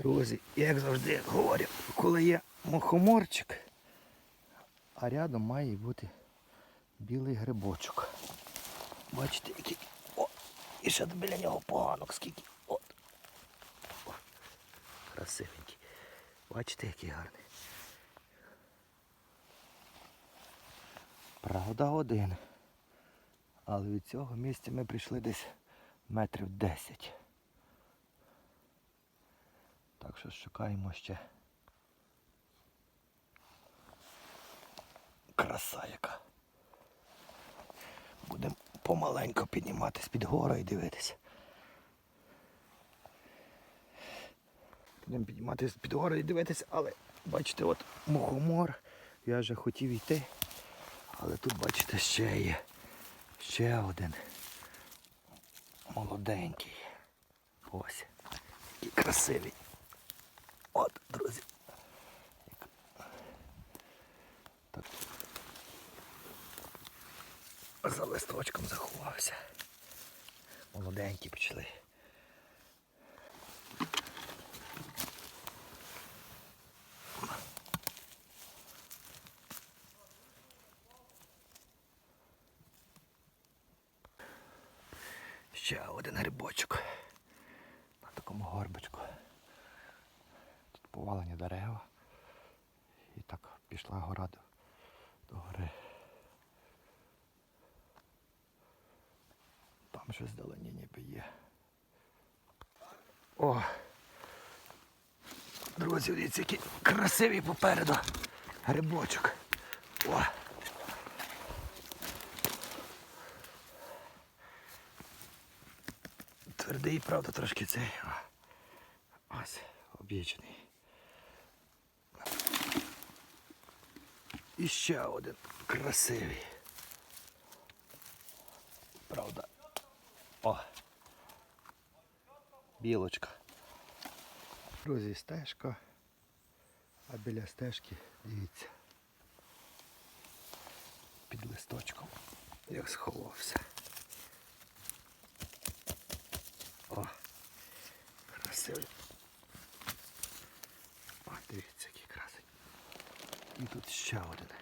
Друзі, як завжди говорю, коли є мухоморчик, а рядом має бути білий грибочок. Бачите, який. О! І ще біля нього поганок скільки. От. О, красивенький. Бачите, який гарний. Правда, один. Але від цього місця ми прийшли десь метрів 10. Так що шукаємо ще. Краса яка. Будемо помаленько підніматись під гору і дивитися. Будемо підніматися під гору і дивитися, але бачите, от мухомор. Я вже хотів йти. Але тут, бачите, ще є. Ще один. Молоденький. Ось. Який красивий. От, друзі. Так. За листочком заховався. Молоденькі почали. Ще один грибочок. На такому горбочку. Повалені дерева. І так пішла гора до, до гори. Там щось вдалині ніби є. О! Друзі, дивіться, який красивий попереду грибочок. О! Твердий, правда, трошки цей. Ось, об'єчений. І ще один красивий. Правда. О. Білочка. Друзі, стежка. А біля стежки, дивіться. Під листочком. Як сховався. О, красивий. О, дивіться, який красень. І тут ще один.